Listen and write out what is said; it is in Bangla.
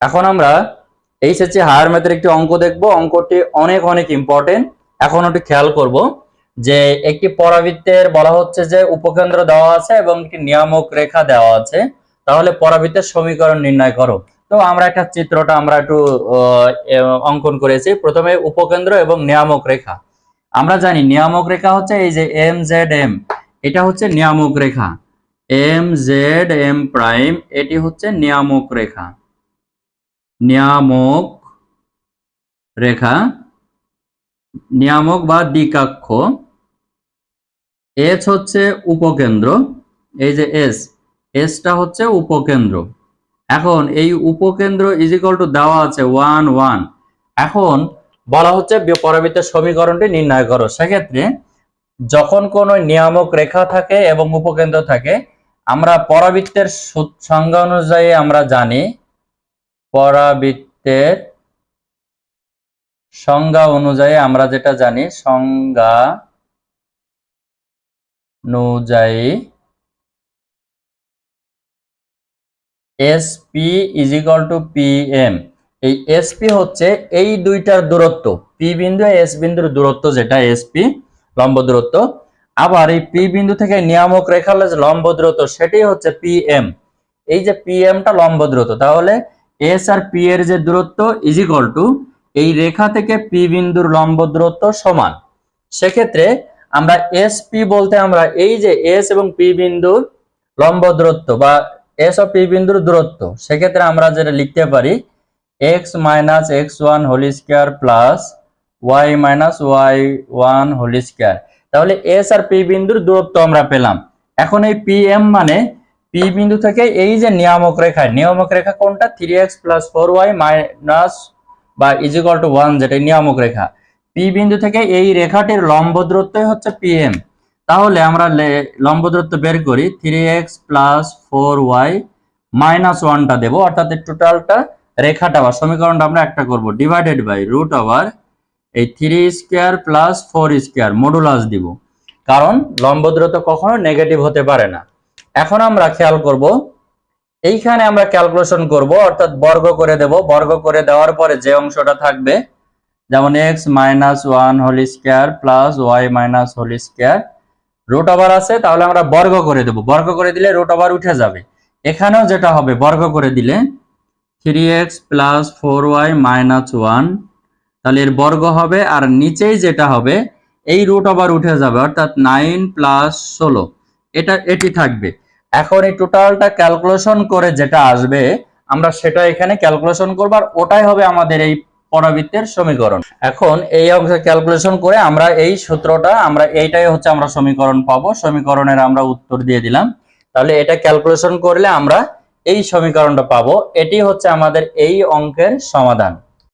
এখন আমরা এই এইচএসসি হায়ার ম্যাথের একটি অঙ্ক দেখব। অঙ্কটি অনেক অনেক ইম্পর্টেন্ট এখন ওটি খেয়াল করব যে একটি পরাবৃত্তের বলা হচ্ছে যে উপকেন্দ্র দেওয়া আছে এবং একটি নিয়ামক রেখা দেওয়া আছে। তাহলে পরাবৃত্তের সমীকরণ নির্ণয় করো। তো আমরা একটা চিত্রটা আমরা একটু অঙ্কন করেছি। প্রথমে উপকেন্দ্র এবং নিয়ামক রেখা। আমরা জানি নিয়ামক রেখা হচ্ছে এই যে এম জেড এম এটা হচ্ছে নিয়ামক রেখা। এম জেড এম প্রাইম এটি হচ্ছে নিয়ামক রেখা। নিয়ামক রেখা, নিয়ামক বা দ্বিকাক্ষ। এস হচ্ছে উপকেন্দ্র, এই যে এস এসটা হচ্ছে উপকেন্দ্র। এখন এই উপকেন্দ্র ইজিকল টু দেওয়া আছে ওয়ান ওয়ান এখন বলা হচ্ছে পরবর্তী সমীকরণটি নির্ণয় করো। সেক্ষেত্রে যখন কোনো নিয়ামক রেখা থাকে এবং উপকেন্দ্র থাকে, আমরা পরাবৃত্তের সংজ্ঞা অনুযায়ী আমরা জানি পরাবৃত্তের সংজ্ঞা অনুযায়ী আমরা যেটা জানি সংজ্ঞা অনুযায়ী SP is equal to P M এই এসপি হচ্ছে এই দুইটার দূরত্ব পি বিন্দু এস বিন্দুর দূরত্ব যেটা এসপি লম্ব দূরত্ব। আবার এই পি বিন্দু থেকে নিয়ামক রেখার যে লম্ব দূরত্ব, সেটাই হচ্ছে পি এম এই যে পি এমটা লম্ব দূরত্ব, তাহলে এস আর পি এর যে দূরত্ব ইজ ইকাল টু এই রেখা থেকে পি বিন্দুর লম্ব দূরত্ব সমান। সেক্ষেত্রে আমরা এস পি বলতে আমরা এই যে এস এবং পি বিন্দুর লম্ব দূরত্ব বা এস ও পি বিন্দুর দূরত্ব, সেক্ষেত্রে আমরা যেটা লিখতে পারি X minus X one whole square plus Y minus Y one whole square তাহলে এস আর পি বিন্দুর দূরত্ব আমরা পেলাম। এখন এই পি এম মানে পি বিন্দু থেকে এই যে নিয়ামক রেখা নিয়ামক রেখা কোনটা? Three X plus four Y minus বা ইজিকল টু ওয়ান যেটা নিয়ামক রেখা। পি বিন্দু থেকে এই রেখাটির লম্ব দূরত্বই হচ্ছে পি এম তাহলে আমরা লম্ব দূরত্ব বের করি three X plus four Y minus ওয়ানটা দেবো। অর্থাৎ টোটালটা রেখাটা বা সমীকরণটা আমরা একটা করব। ডিভাইডেড বাই রুট ওভার এই three square plus four square modulus দিব। কারণ লম্ব দূরত্ব কখনো নেগেটিভ হতে পারে না। এখন আমরা খেয়াল করব, এইখানে আমরা ক্যালকুলেশন করব, অর্থাৎ বর্গ করে দেব। বর্গ করে দেওয়ার পরে যে অংশটা থাকবে, যেমন X minus one whole square plus Y minus whole square root over আছে, তাহলে আমরা বর্গ করে দেব। বর্গ করে দিলে রুট ওভার উঠে যাবে। এখানেও যেটা হবে, বর্গ করে দিলে three x plus four y minus one তাহলে এর বর্গ হবে, আর নিচেই যেটা হবে, এই রুট ওভার উঠে যাবে, অর্থাৎ নাইন প্লাস ষোলো। এটা, এটি থাকবে। এখন এই টোটালটা ক্যালকুলেশন করে যেটা আসবে, আমরা সেটা এখানে ক্যালকুলেশন করব আর ওটাই হবে আমাদের এই পরাবৃত্তের সমীকরণ। এখন এই অংশে ক্যালকুলেশন করে আমরা এই সূত্রটা, আমরা এইটাই হচ্ছে আমরা সমীকরণ পাবো। সমীকরণের আমরা উত্তর দিয়ে দিলাম। তাহলে এটা ক্যালকুলেশন করলে আমরা এই সমীকরণটা পাবো। এটি হচ্ছে আমাদের এই অঙ্কের সমাধান।